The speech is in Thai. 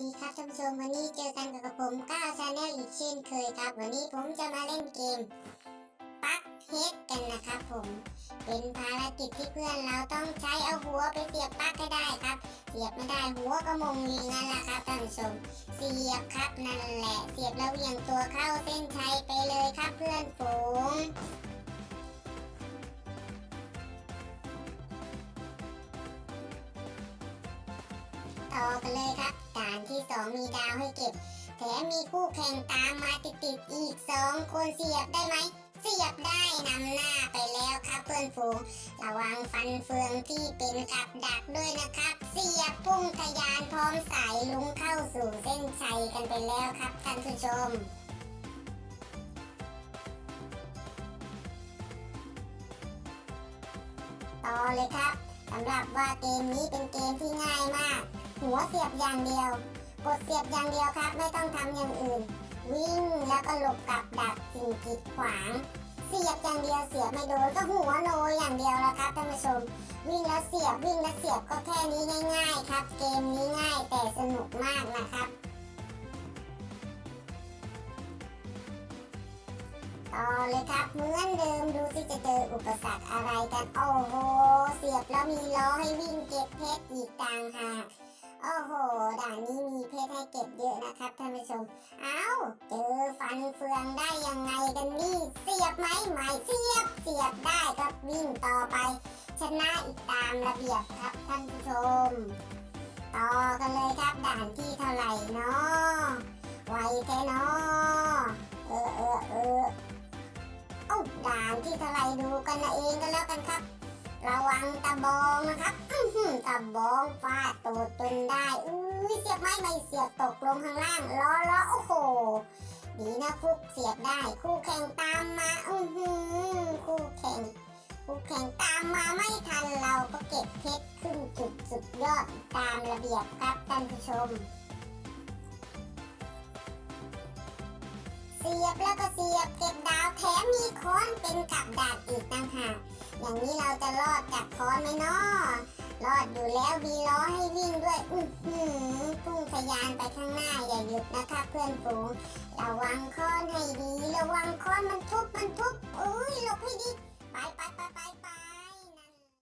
ดีครับท่านผู้ชมวันนี้เจอกันกับผมก้าวชาแนลอีกเช่นเคยครับ วันนี้ผมจะมาเล่นเกมปักเฮดกันนะครับผมเป็นภารกิจที่เพื่อนเราต้องใช้เอาหัวไปเสียบปลั๊กให้ได้ครับ เสียบไม่ได้หัวก็มงลีนั่นแหละครับท่านผู้ชม เสียบครับนั่นแหละ เสียบแล้วเหวี่ยงตัวเข้าเส้นชัยไปเลยครับเพื่อนฝูงต่อกันเลยครับ มีคู่แข่งตามมาติดๆอีกสองคนเสียบได้ไหม เสียบได้นำหน้าไปแล้วครับเพื่อนฝูง ระวังฟันเฟืองที่เป็นกับดักด้วยนะครับ เสียบพุ่งทะยานพร้อมสายลุงเข้าสู่เส้นชัยกันไปแล้วครับท่านผู้ชมต่อเลยครับสำหรับว่าเกมนี้เป็นเกมที่ง่ายมาก หัวเสียบอย่างเดียว กดเสียบอย่างเดียวครับ ไม่ต้องทำอย่างอื่น วิ่งแล้วก็หลบกับดักสิ่งกีดขวาง เสียบอย่างเดียวเสียบไม่โดนก็หัวโนอย่างเดียวแล้วครับท่านผู้ชม วิ่งแล้วเสียบวิ่งแล้วเสียบก็แค่นี้ง่าย ๆ ครับ เกมนี้ง่ายแต่สนุกมากนะครับต่อเลยครับเหมือนเดิมดูที่จะเจออุปสรรคอะไรกัน โอ้โห เสียบแล้วมีล้อให้วิ่งเก็บเพชรอีกต่างหาก โอ้โห ด่านนี้มีเพชรให้เก็บเยอะนะครับท่านผู้ชม เอ้าเจอฟันเฟืองได้ยังไงกันนี่ เสียบไหมไม่เสียบ เสียบได้ก็วิ่งต่อไป ชนะอีกตามระเบียบครับท่านผู้ชม ต่อกันเลยครับด่านที่เท่าไหร่เนาะไวแค่เนาะเออเออเออเอ้าด่านที่เท่าไหร่ดูกันเองก็แล้วกันครับ ระวังตะบองนะครับตะบองฟาดตูดจนได้อุ้ยเสียบไม้ไม่เสียบตกลงข้างล่างล้อล้อโอ้โหดีนะฟุกเสียบได้คู่แข่งตามมาอือหือคู่แข่งคู่แข่งตามมาไม่ทันเราก็เก็บเพชรขึ้นจุดสุดยอดตามระเบียบครับท่านผู้ชม เสียบแล้วก็เสียบเก็บดาว อย่างนี้เราจะรอดจากค้อนไหมเนาะรอดอยู่แล้วมีล้อให้วิ่งด้วยอื้อหือพุ่งทะยานไปข้างหน้าอย่าหยุดนะคะเพื่อนฝูงระวังค้อนให้ดี ระวังค้อนมันทุบ